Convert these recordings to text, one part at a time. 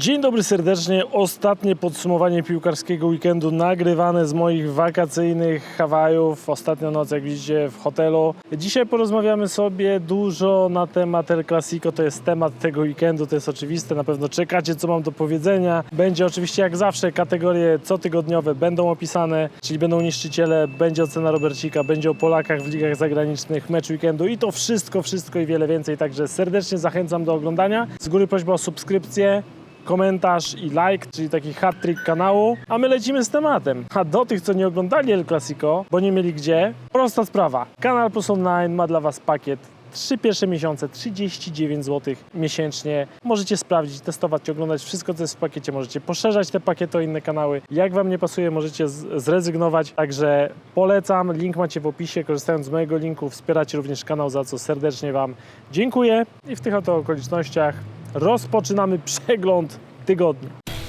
Dzień dobry serdecznie. Ostatnie podsumowanie piłkarskiego weekendu nagrywane z moich wakacyjnych Hawajów. Ostatnia noc, jak widzicie, w hotelu. Dzisiaj porozmawiamy sobie dużo na temat El Clasico. To jest temat tego weekendu, to jest oczywiste. Na pewno czekacie, co mam do powiedzenia. Będzie oczywiście, jak zawsze, kategorie cotygodniowe będą opisane, czyli będą niszczyciele, będzie ocena Robercika, będzie o Polakach w ligach zagranicznych, mecz weekendu i to wszystko, wszystko i wiele więcej. Także serdecznie zachęcam do oglądania. Z góry prośba o subskrypcję komentarz i like, czyli taki hat-trick kanału, a my lecimy z tematem. A do tych, co nie oglądali El Clasico, bo nie mieli gdzie, prosta sprawa. Kanal Plus Online ma dla Was pakiet Trzy pierwsze miesiące, 39 zł miesięcznie. Możecie sprawdzić, testować, oglądać wszystko, co jest w pakiecie. Możecie poszerzać te pakiety o inne kanały. Jak Wam nie pasuje, możecie zrezygnować. Także polecam. Link macie w opisie. Korzystając z mojego linku, wspieracie również kanał, za co serdecznie Wam dziękuję. I w tych oto okolicznościach rozpoczynamy przegląd tygodnia.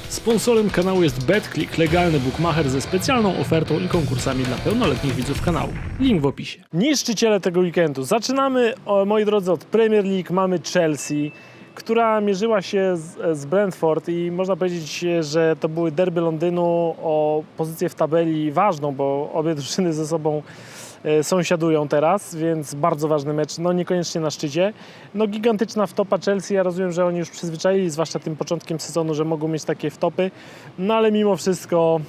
Sponsorem kanału jest BetClick, legalny bookmacher ze specjalną ofertą i konkursami dla pełnoletnich widzów kanału. Link w opisie. Niszczyciele tego weekendu. Zaczynamy, o, moi drodzy, od Premier League. Mamy Chelsea, która mierzyła się z, z Brentford i można powiedzieć, że to były derby Londynu o pozycję w tabeli ważną, bo obie drużyny ze sobą sąsiadują teraz, więc bardzo ważny mecz, no niekoniecznie na szczycie. No gigantyczna wtopa Chelsea, ja rozumiem, że oni już przyzwyczaili, zwłaszcza tym początkiem sezonu, że mogą mieć takie wtopy, no ale mimo wszystko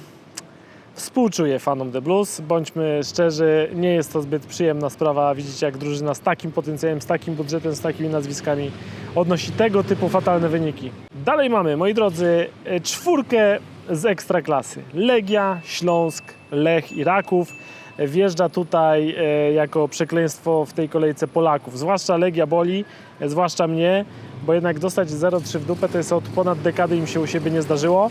współczuję fanom The Blues, bądźmy szczerzy, nie jest to zbyt przyjemna sprawa, widzicie jak drużyna z takim potencjałem, z takim budżetem, z takimi nazwiskami odnosi tego typu fatalne wyniki. Dalej mamy, moi drodzy, e, czwórkę z ekstraklasy. Legia, Śląsk, Lech i Raków wjeżdża tutaj e, jako przekleństwo w tej kolejce Polaków. Zwłaszcza Legia boli, e, zwłaszcza mnie, bo jednak dostać 0-3 w dupę to jest od ponad dekady im się u siebie nie zdarzyło.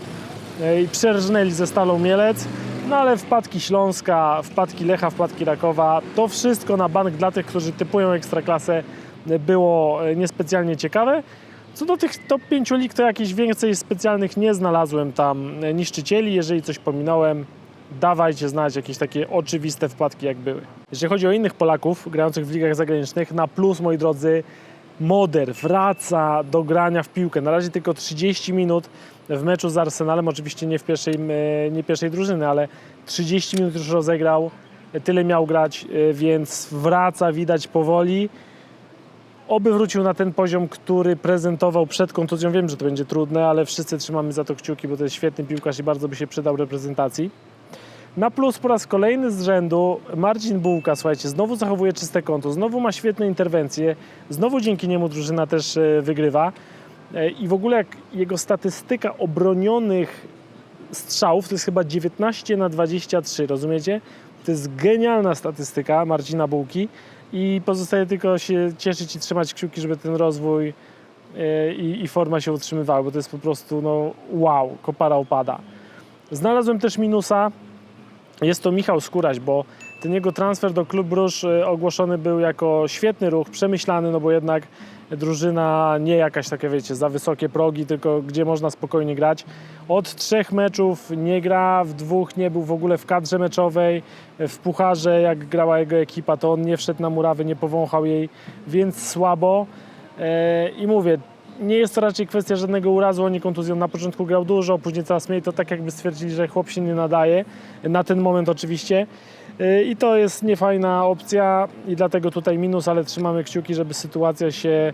E, I przerżnęli ze Stalą Mielec, no ale wpadki Śląska, wpadki Lecha, wpadki Rakowa, to wszystko na bank dla tych, którzy typują Ekstraklasę było niespecjalnie ciekawe. Co do tych top 5 lig, to jakichś więcej specjalnych nie znalazłem tam niszczycieli. Jeżeli coś pominąłem, dawajcie znać jakieś takie oczywiste wpadki, jak były. Jeżeli chodzi o innych Polaków grających w ligach zagranicznych, na plus, moi drodzy, Moder wraca do grania w piłkę. Na razie tylko 30 minut w meczu z Arsenalem, oczywiście nie w pierwszej, nie pierwszej drużyny, ale 30 minut już rozegrał, tyle miał grać, e, więc wraca, widać powoli. Oby wrócił na ten poziom, który prezentował przed kontuzją. Wiem, że to będzie trudne, ale wszyscy trzymamy za to kciuki, bo to jest świetny piłkarz i bardzo by się przydał reprezentacji. Na plus po raz kolejny z rzędu Marcin Bułka, słuchajcie, znowu zachowuje czyste konto, znowu ma świetne interwencje, znowu dzięki niemu drużyna też e, wygrywa. E, I w ogóle jak jego statystyka obronionych strzałów to jest chyba 19 na 23, rozumiecie? To jest genialna statystyka Marcina Bułki i pozostaje tylko się cieszyć i trzymać kciuki, żeby ten rozwój e, i, i forma się utrzymywały, bo to jest po prostu no wow, kopara opada. Znalazłem też minusa, jest to Michał Skóraś, bo ten jego transfer do Klub Bruż e, ogłoszony był jako świetny ruch, przemyślany, no bo jednak drużyna nie jakaś taka, wiecie, za wysokie progi, tylko gdzie można spokojnie grać. Od trzech meczów nie gra, w dwóch nie był w ogóle w kadrze meczowej, w pucharze jak grała jego ekipa, to on nie wszedł na murawy, nie powąchał jej, więc słabo. E, I mówię, nie jest to raczej kwestia żadnego urazu ani kontuzją. Na początku grał dużo, później coraz mniej. To tak jakby stwierdzili, że chłop się nie nadaje. Na ten moment oczywiście. Yy, I to jest niefajna opcja i dlatego tutaj minus, ale trzymamy kciuki, żeby sytuacja się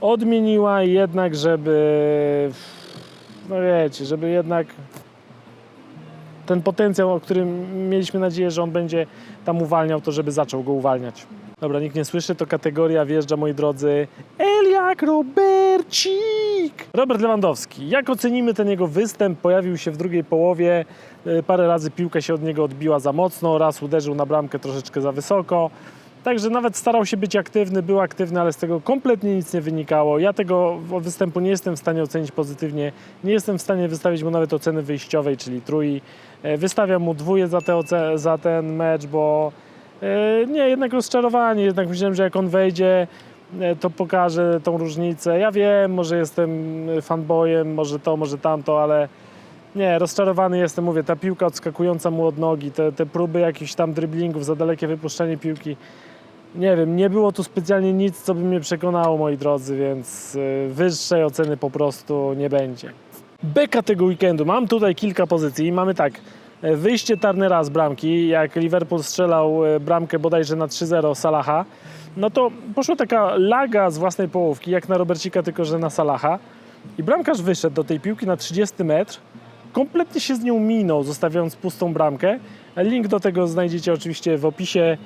odmieniła i jednak, żeby no wiecie, żeby jednak ten potencjał, o którym mieliśmy nadzieję, że on będzie tam uwalniał, to żeby zaczął go uwalniać. Dobra, nikt nie słyszy, to kategoria wjeżdża, moi drodzy, Eliak Robercik! Robert Lewandowski. Jak ocenimy ten jego występ? Pojawił się w drugiej połowie, y, parę razy piłka się od niego odbiła za mocno, raz uderzył na bramkę troszeczkę za wysoko. Także nawet starał się być aktywny, był aktywny, ale z tego kompletnie nic nie wynikało. Ja tego występu nie jestem w stanie ocenić pozytywnie. Nie jestem w stanie wystawić mu nawet oceny wyjściowej, czyli trój. E, Wystawiam mu dwóje za, te za ten mecz, bo e, nie, jednak rozczarowanie. Jednak myślałem, że jak on wejdzie, to pokaże tą różnicę. Ja wiem, może jestem fanboyem, może to, może tamto, ale nie, rozczarowany jestem. Mówię, ta piłka odskakująca mu od nogi, te, te próby jakichś tam driblingów, za dalekie wypuszczenie piłki. Nie wiem, nie było tu specjalnie nic, co by mnie przekonało, moi drodzy, więc y, wyższej oceny po prostu nie będzie. Beka tego weekendu. Mam tutaj kilka pozycji. Mamy tak, e, wyjście Turnera z bramki, jak Liverpool strzelał e, bramkę bodajże na 3-0 Salaha, no to poszła taka laga z własnej połówki, jak na Robercika, tylko że na Salaha. I bramkarz wyszedł do tej piłki na 30 metr, kompletnie się z nią minął, zostawiając pustą bramkę. Link do tego znajdziecie oczywiście w opisie.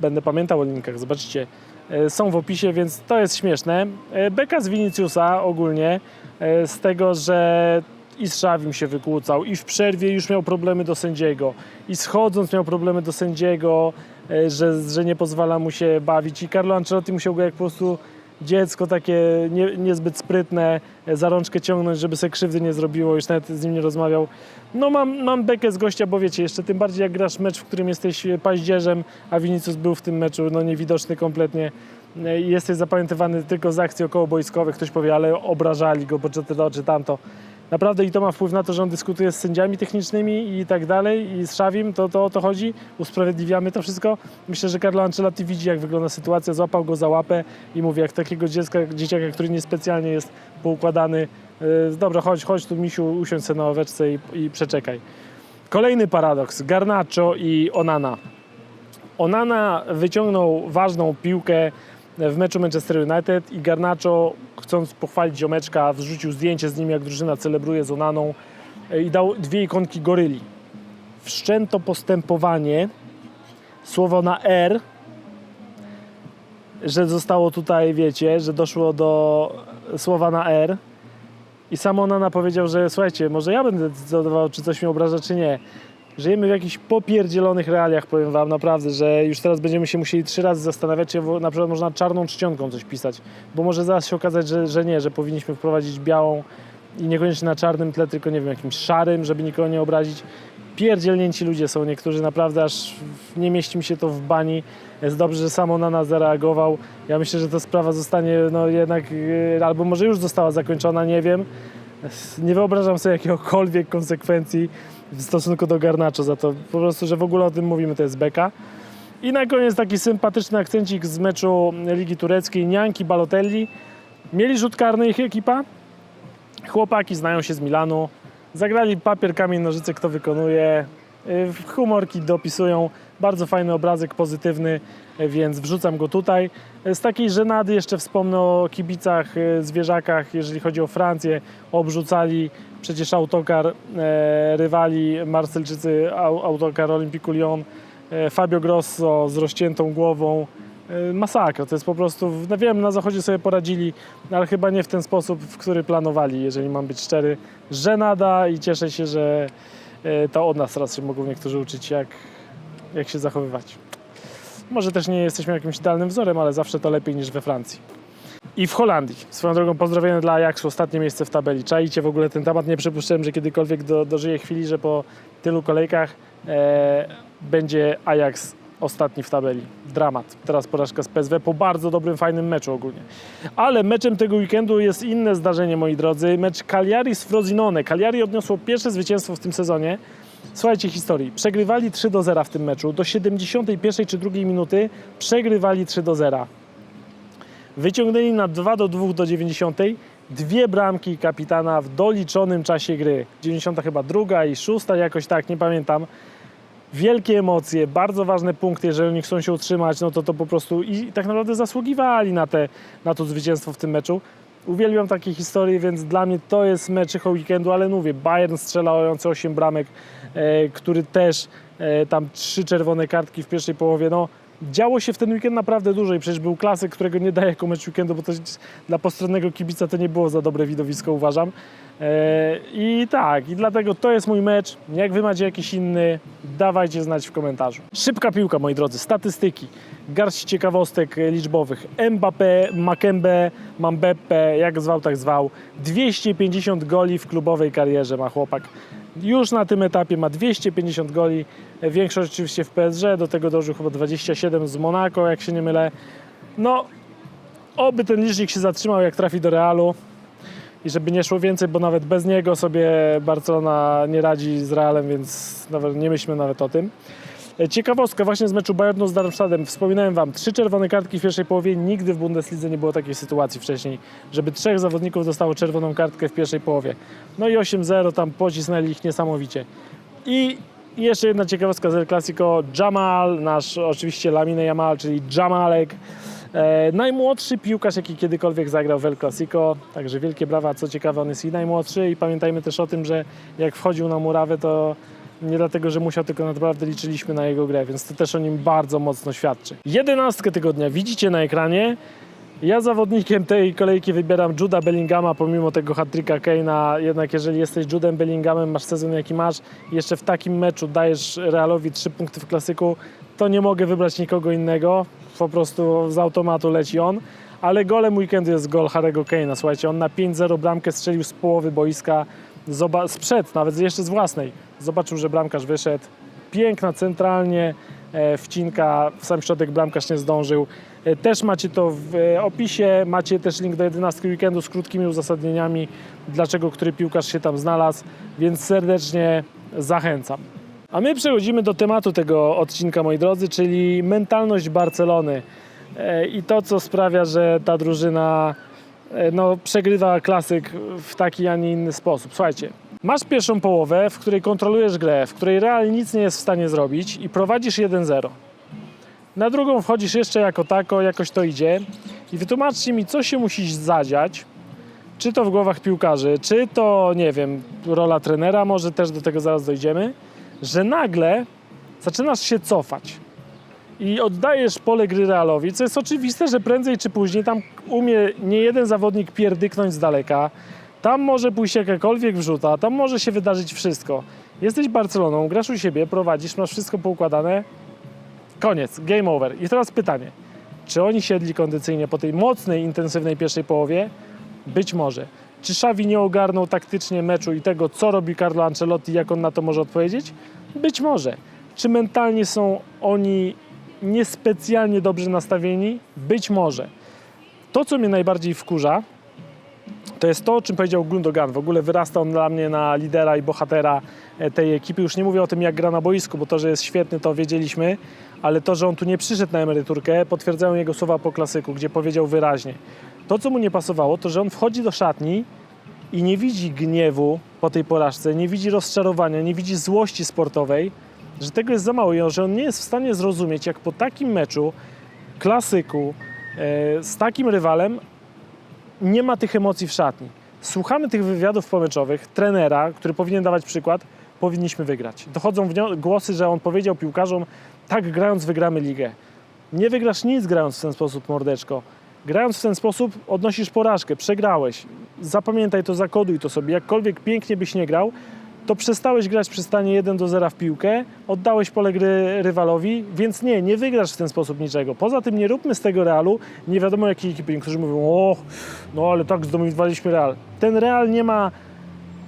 Będę pamiętał o linkach, zobaczycie. E, Są w opisie, więc to jest śmieszne. E, Beka z Viniciusa ogólnie, z tego, że i z Szawim się wykłócał, i w przerwie już miał problemy do sędziego, i schodząc miał problemy do sędziego, e, że, że nie pozwala mu się bawić. I Carlo Ancelotti musiał go jak po prostu dziecko takie nie, niezbyt sprytne e, za rączkę ciągnąć, żeby sobie krzywdy nie zrobiło, już nawet z nim nie rozmawiał. No mam, mam bekę z gościa, bo wiecie, jeszcze tym bardziej jak grasz mecz, w którym jesteś e, paździerzem, a Vinicius był w tym meczu, no niewidoczny kompletnie. Jesteś zapamiętywany tylko z akcji okołoboiskowych. Ktoś powie, ale obrażali go, bo czy to, czy tamto. Naprawdę i to ma wpływ na to, że on dyskutuje z sędziami technicznymi i tak dalej i z Szawim, to, to o to chodzi, usprawiedliwiamy to wszystko. Myślę, że Carlo Ancelotti widzi jak wygląda sytuacja, złapał go za łapę i mówi, jak takiego dziecka, dzieciaka, który niespecjalnie jest poukładany, yy, dobra, chodź, chodź tu misiu, usiądź sobie na ławeczce i, i przeczekaj. Kolejny paradoks, Garnacho i Onana. Onana wyciągnął ważną piłkę w meczu Manchester United i Garnacho, chcąc pochwalić ziomeczka, wrzucił zdjęcie z nim, jak drużyna celebruje z Onaną e, i dał dwie ikonki goryli. Wszczęto postępowanie, słowo na R, że zostało tutaj, wiecie, że doszło do słowa na R i sam Onana powiedział, że słuchajcie, może ja będę decydował, czy coś mnie obraża, czy nie. Żyjemy w jakichś popierdzielonych realiach, powiem wam naprawdę, że już teraz będziemy się musieli trzy razy zastanawiać, czy na przykład można czarną czcionką coś pisać, bo może zaraz się okazać, że, że nie, że powinniśmy wprowadzić białą i niekoniecznie na czarnym tle, tylko nie wiem, jakimś szarym, żeby nikogo nie obrazić. Pierdzielnięci ludzie są niektórzy, naprawdę aż nie mieści mi się to w bani. Jest dobrze, że samo na nas zareagował. Ja myślę, że ta sprawa zostanie no jednak, yy, albo może już została zakończona, nie wiem. Nie wyobrażam sobie jakiegokolwiek konsekwencji w stosunku do Garnaczo za to. Po prostu, że w ogóle o tym mówimy, to jest beka. I na koniec taki sympatyczny akcencik z meczu Ligi Tureckiej. Nianki Balotelli. Mieli rzut karny ich ekipa. Chłopaki znają się z Milanu. Zagrali papier, kamień, nożyce, kto wykonuje. Y, Humorki dopisują. Bardzo fajny obrazek, pozytywny, y, więc wrzucam go tutaj. Y, Z takiej żenady jeszcze wspomnę o kibicach, zwierzakach, jeżeli chodzi o Francję. Obrzucali przecież autokar rywali Marselczycy, au- autokar Olympiku Lyon. Fabio Grosso z rozciętą głową. Masakra, to jest po prostu, no wiem, na zachodzie sobie poradzili, ale chyba nie w ten sposób, w który planowali, jeżeli mam być szczery. Żenada i cieszę się, że to od nas teraz się mogą niektórzy uczyć, jak, jak się zachowywać. Może też nie jesteśmy jakimś idealnym wzorem, ale zawsze to lepiej niż we Francji. I w Holandii. Swoją drogą pozdrowienia dla Ajaxu, ostatnie miejsce w tabeli. Czajcie w ogóle ten temat, nie przypuszczałem, że kiedykolwiek do, dożyję chwili, że po tylu kolejkach e, będzie Ajax ostatni w tabeli. Dramat. Teraz porażka z PSW po bardzo dobrym, fajnym meczu ogólnie. Ale meczem tego weekendu jest inne zdarzenie, moi drodzy. Mecz Cagliari z Frosinone. Cagliari odniosło pierwsze zwycięstwo w tym sezonie. Słuchajcie historii. Przegrywali 3 do 0 w tym meczu. Do 71 czy 2 minuty przegrywali 3 do 0. Wyciągnęli na 2 do 2 do 90. Dwie bramki kapitana w doliczonym czasie gry. 90 chyba druga i szósta, jakoś tak, nie pamiętam. Wielkie emocje, bardzo ważne punkty, jeżeli chcą się utrzymać, no to to po prostu i tak naprawdę zasługiwali na, te, na to zwycięstwo w tym meczu. Uwielbiam takie historie, więc dla mnie to jest mecz chyba weekendu, ale mówię, Bayern strzelający 8 bramek, e, który też e, tam trzy czerwone kartki w pierwszej połowie, no działo się w ten weekend naprawdę dużo i przecież był klasyk, którego nie daję jako mecz weekendu, bo to dla postronnego kibica to nie było za dobre widowisko, uważam. E, I tak, i dlatego to jest mój mecz. Jak wy macie jakiś inny, dawajcie znać w komentarzu. Szybka piłka, moi drodzy, statystyki, garść ciekawostek liczbowych. Mbappé, Makembe, Mambeppe, jak zwał, tak zwał. 250 goli w klubowej karierze ma chłopak. Już na tym etapie ma 250 goli, większość oczywiście w PSG, do tego dożył chyba 27 z Monaco, jak się nie mylę. No, oby ten licznik się zatrzymał, jak trafi do Realu i żeby nie szło więcej, bo nawet bez niego sobie Barcelona nie radzi z Realem, więc nawet nie myślmy nawet o tym. E, Ciekawostka właśnie z meczu Bayernu z Darmstadtem. Wspominałem Wam, trzy czerwone kartki w pierwszej połowie. Nigdy w Bundeslidze nie było takiej sytuacji wcześniej, żeby trzech zawodników dostało czerwoną kartkę w pierwszej połowie. No i 8-0, tam pocisnęli ich niesamowicie. I jeszcze jedna ciekawostka z El Clasico. Jamal, nasz oczywiście Lamine Jamal, czyli Jamalek. E, najmłodszy piłkarz, jaki kiedykolwiek zagrał w El Clasico. Także wielkie brawa. Co ciekawe, on jest i najmłodszy. I pamiętajmy też o tym, że jak wchodził na murawę, to nie dlatego, że musiał, tylko naprawdę liczyliśmy na jego grę, więc to też o nim bardzo mocno świadczy. Jedenastkę tygodnia widzicie na ekranie. Ja zawodnikiem tej kolejki wybieram Juda Bellingama, pomimo tego hat-tricka Kane'a. Jednak jeżeli jesteś Judem Bellinghamem, masz sezon jaki masz, jeszcze w takim meczu dajesz Realowi 3 punkty w klasyku, to nie mogę wybrać nikogo innego. Po prostu z automatu leci on. Ale golem weekendu jest gol Harry'ego Kane'a. Słuchajcie, on na 5-0 bramkę strzelił z połowy boiska, zoba- sprzed, nawet jeszcze z własnej. Zobaczył, że bramkarz wyszedł. Piękna, centralnie, e, wcinka, w sam środek bramkarz nie zdążył. E, Też macie to w e, opisie, macie też link do 11 weekendu z krótkimi uzasadnieniami, dlaczego który piłkarz się tam znalazł, więc serdecznie zachęcam. A my przechodzimy do tematu tego odcinka, moi drodzy, czyli mentalność Barcelony E, i to, co sprawia, że ta drużyna no, przegrywa klasyk w taki, a nie inny sposób. Słuchajcie, masz pierwszą połowę, w której kontrolujesz grę, w której Real nic nie jest w stanie zrobić i prowadzisz 1-0. Na drugą wchodzisz jeszcze jako tako, jakoś to idzie i wytłumaczcie mi, co się musi zadziać, czy to w głowach piłkarzy, czy to, nie wiem, rola trenera, może też do tego zaraz dojdziemy, że nagle zaczynasz się cofać i oddajesz pole gry Realowi, co jest oczywiste, że prędzej czy później tam umie nie jeden zawodnik pierdyknąć z daleka, tam może pójść jakakolwiek wrzuta, tam może się wydarzyć wszystko. Jesteś Barceloną, grasz u siebie, prowadzisz, masz wszystko poukładane, koniec, game over. I teraz pytanie, czy oni siedli kondycyjnie po tej mocnej, intensywnej pierwszej połowie? Być może. Czy Xavi nie ogarnął taktycznie meczu i tego, co robi Carlo Ancelotti, jak on na to może odpowiedzieć? Być może. Czy mentalnie są oni niespecjalnie dobrze nastawieni? Być może. To, co mnie najbardziej wkurza, to jest to, o czym powiedział Gundogan. W ogóle wyrasta on dla mnie na lidera i bohatera e, tej ekipy. Już nie mówię o tym, jak gra na boisku, bo to, że jest świetny, to wiedzieliśmy, ale to, że on tu nie przyszedł na emeryturkę, potwierdzają jego słowa po klasyku, gdzie powiedział wyraźnie. To, co mu nie pasowało, to, że on wchodzi do szatni i nie widzi gniewu po tej porażce, nie widzi rozczarowania, nie widzi złości sportowej, że tego jest za mało że on nie jest w stanie zrozumieć, jak po takim meczu, klasyku, e, z takim rywalem nie ma tych emocji w szatni. Słuchamy tych wywiadów pomeczowych, trenera, który powinien dawać przykład, powinniśmy wygrać. Dochodzą głosy, że on powiedział piłkarzom, tak grając wygramy ligę. Nie wygrasz nic grając w ten sposób, mordeczko. Grając w ten sposób odnosisz porażkę, przegrałeś. Zapamiętaj to, zakoduj to sobie. Jakkolwiek pięknie byś nie grał, to przestałeś grać przy stanie 1 do 0 w piłkę, oddałeś pole gry rywalowi, więc nie, nie wygrasz w ten sposób niczego. Poza tym nie róbmy z tego Realu nie wiadomo jakiej ekipy. Niektórzy mówią, o, no ale tak zdominowaliśmy Real. Ten Real nie ma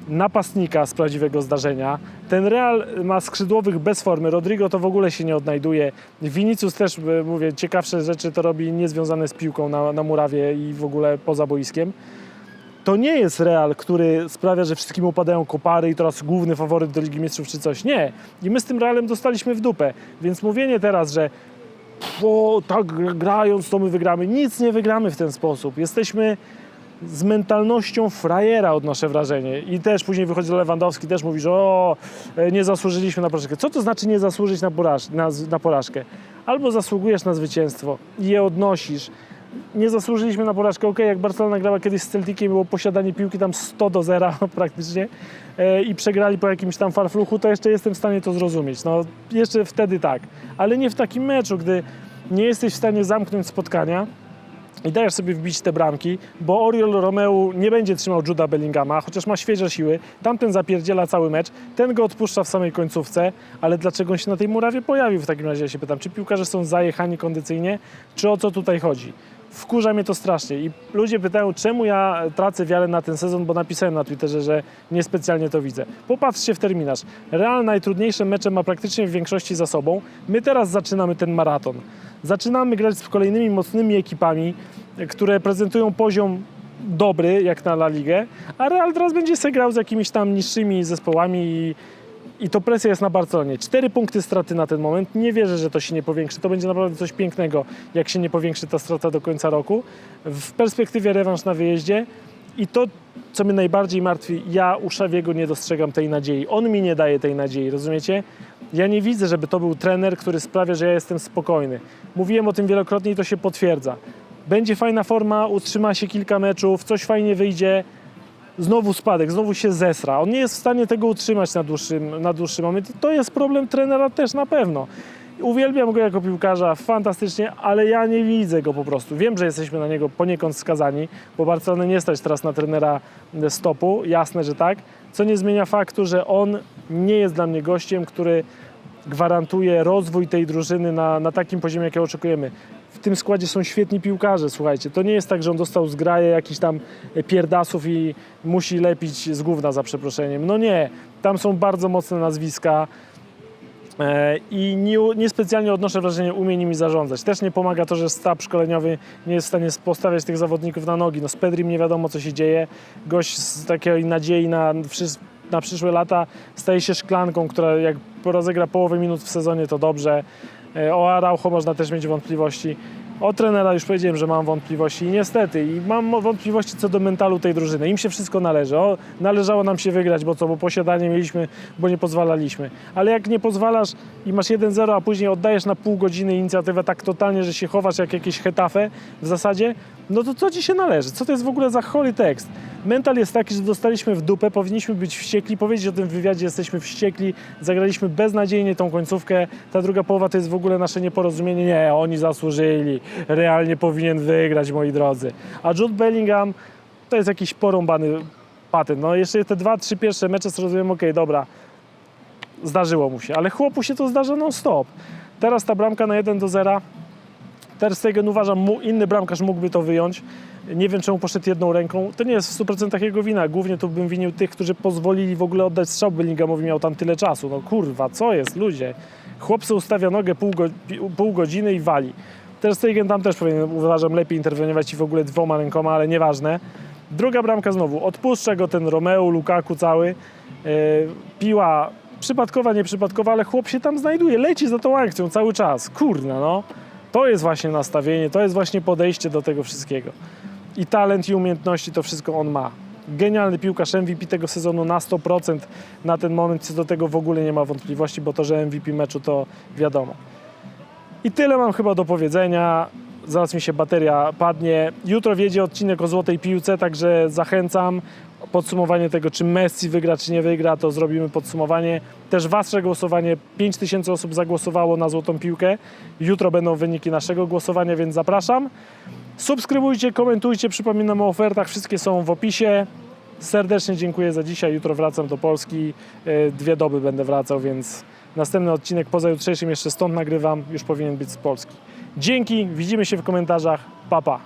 napastnika z prawdziwego zdarzenia. Ten Real ma skrzydłowych bez formy. Rodrigo to w ogóle się nie odnajduje. Vinicius też, e, mówię, ciekawsze rzeczy to robi niezwiązane z piłką na, na murawie i w ogóle poza boiskiem. To nie jest Real, który sprawia, że wszystkim upadają kopary i teraz główny faworyt do Ligi Mistrzów czy coś. Nie. I my z tym Realem dostaliśmy w dupę. Więc mówienie teraz, że tak grając to my wygramy. Nic nie wygramy w ten sposób. Jesteśmy z mentalnością frajera, odnoszę wrażenie. I też później wychodzi Lewandowski, też mówi, że o, nie zasłużyliśmy na porażkę. Co to znaczy nie zasłużyć na, poraż na, na porażkę? Albo zasługujesz na zwycięstwo i je odnosisz. Nie zasłużyliśmy na porażkę. Ok, jak Barcelona grała kiedyś z Celticiem, było posiadanie piłki tam 100 do 0 praktycznie e, i przegrali po jakimś tam farfluchu, to jeszcze jestem w stanie to zrozumieć. No, jeszcze wtedy tak. Ale nie w takim meczu, gdy nie jesteś w stanie zamknąć spotkania, i dajesz sobie wbić te bramki, bo Oriol Romeu nie będzie trzymał Juda Bellingama, chociaż ma świeże siły. Tamten zapierdziela cały mecz, ten go odpuszcza w samej końcówce, ale dlaczego on się na tej murawie pojawił w takim razie, ja się pytam. Czy piłkarze są zajechani kondycyjnie, czy o co tutaj chodzi? Wkurza mnie to strasznie i ludzie pytają, czemu ja tracę wiarę na ten sezon, bo napisałem na Twitterze, że niespecjalnie to widzę. Popatrzcie w terminarz. Real najtrudniejsze mecze ma praktycznie w większości za sobą. My teraz zaczynamy ten maraton. Zaczynamy grać z kolejnymi mocnymi ekipami, które prezentują poziom dobry, jak na La Ligę, a Real teraz będzie se grał z jakimiś tam niższymi zespołami i I to presja jest na Barcelonie. Cztery punkty straty na ten moment. Nie wierzę, że to się nie powiększy. To będzie naprawdę coś pięknego, jak się nie powiększy ta strata do końca roku. W perspektywie rewanż na wyjeździe. I to, co mnie najbardziej martwi, ja u Szawiego nie dostrzegam tej nadziei. On mi nie daje tej nadziei, rozumiecie? Ja nie widzę, żeby to był trener, który sprawia, że ja jestem spokojny. Mówiłem o tym wielokrotnie i to się potwierdza. Będzie fajna forma, utrzyma się kilka meczów, coś fajnie wyjdzie, znowu spadek, znowu się zesra. On nie jest w stanie tego utrzymać na dłuższym, na dłuższy moment. I to jest problem trenera też na pewno. Uwielbiam go jako piłkarza, fantastycznie, ale ja nie widzę go po prostu. Wiem, że jesteśmy na niego poniekąd skazani, bo Barcelona nie stać teraz na trenera stopu, jasne, że tak. Co nie zmienia faktu, że on nie jest dla mnie gościem, który gwarantuje rozwój tej drużyny na, na takim poziomie, jakiego oczekujemy. Tym składzie są świetni piłkarze, słuchajcie. To nie jest tak, że on dostał z graje jakichś tam pierdasów i musi lepić z gówna za przeproszeniem. No nie, tam są bardzo mocne nazwiska e, i nie, niespecjalnie odnoszę wrażenie, umie nimi zarządzać. Też nie pomaga to, że sztab szkoleniowy nie jest w stanie postawiać tych zawodników na nogi. No z Pedrim nie wiadomo, co się dzieje. Gość z takiej nadziei na, na przyszłe lata staje się szklanką, która jak rozegra połowę minut w sezonie, to dobrze. E, O Araujo można też mieć wątpliwości. O trenera już powiedziałem, że mam wątpliwości i niestety i mam wątpliwości co do mentalu tej drużyny. Im się wszystko należy. O, należało nam się wygrać, bo co, bo posiadanie mieliśmy, bo nie pozwalaliśmy. Ale jak nie pozwalasz i masz 1-0, a później oddajesz na pół godziny inicjatywę tak totalnie, że się chowasz jak jakieś hetafe w zasadzie, no to co ci się należy? Co to jest w ogóle za chory tekst? Mental jest taki, że dostaliśmy w dupę, powinniśmy być wściekli, powiedzieć o tym w wywiadzie, jesteśmy wściekli, zagraliśmy beznadziejnie tą końcówkę, ta druga połowa to jest w ogóle nasze nieporozumienie, nie, oni zasłużyli, realnie powinien wygrać, moi drodzy. A Jude Bellingham to jest jakiś porąbany patent, no jeszcze te dwa, trzy pierwsze mecze zrozumiałem, okej, dobra, zdarzyło mu się, ale chłopu się to zdarza non stop. Teraz ta bramka na 1 do 0, Ter Stegen uważam, inny bramkarz mógłby to wyjąć. Nie wiem, czemu poszedł jedną ręką. To nie jest w 100% jego wina. Głównie tu bym winił tych, którzy pozwolili w ogóle oddać strzał Bellinghamowi, miał tam tyle czasu. No kurwa, co jest, ludzie? Chłop sobie ustawia nogę pół, go, pół godziny i wali. Ter Stegen tam też powinien, uważam, lepiej interweniować i w ogóle dwoma rękoma, ale nieważne. Druga bramka znowu. Odpuszcza go ten Romeo, Lukaku cały. Yy, piła przypadkowa, nieprzypadkowa, ale chłop się tam znajduje. Leci za tą akcją cały czas. Kurna, no. To jest właśnie nastawienie, to jest właśnie podejście do tego wszystkiego. I talent, i umiejętności, to wszystko on ma. Genialny piłkarz, MVP tego sezonu na 100% na ten moment, co do tego w ogóle nie ma wątpliwości, bo to, że MVP meczu to wiadomo. I tyle mam chyba do powiedzenia. Zaraz mi się bateria padnie. Jutro wiedzie odcinek o złotej piłce, także zachęcam. Podsumowanie tego, czy Messi wygra, czy nie wygra, to zrobimy podsumowanie. Też wasze głosowanie. 5000 osób zagłosowało na złotą piłkę. Jutro będą wyniki naszego głosowania, więc zapraszam. Subskrybujcie, komentujcie, przypominam o ofertach, wszystkie są w opisie. Serdecznie dziękuję za dzisiaj. Jutro wracam do Polski. E, Dwie doby będę wracał, więc następny odcinek poza jutrzejszym jeszcze stąd nagrywam. Już powinien być z Polski. Dzięki, widzimy się w komentarzach. Pa, pa.